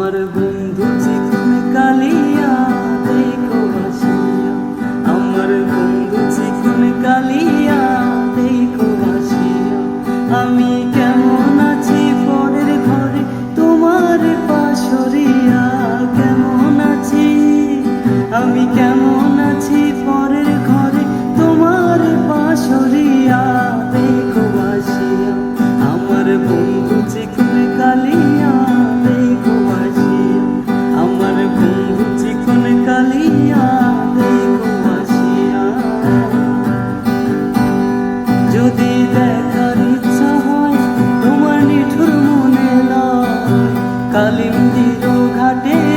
আমার বন্ধু চিকন কালিয়া, দেখো হাসিয়া। আমার বন্ধু চিকন কালিয়া, দেখো হাসিয়া। আমি কেমন আছি পরের ঘরে, তোমার পাশরিয়া। কেমন আছি? আমি কেমন আছি পরের ঘরে, তোমার পাশরিয়া। কালিন্দির ঘাটে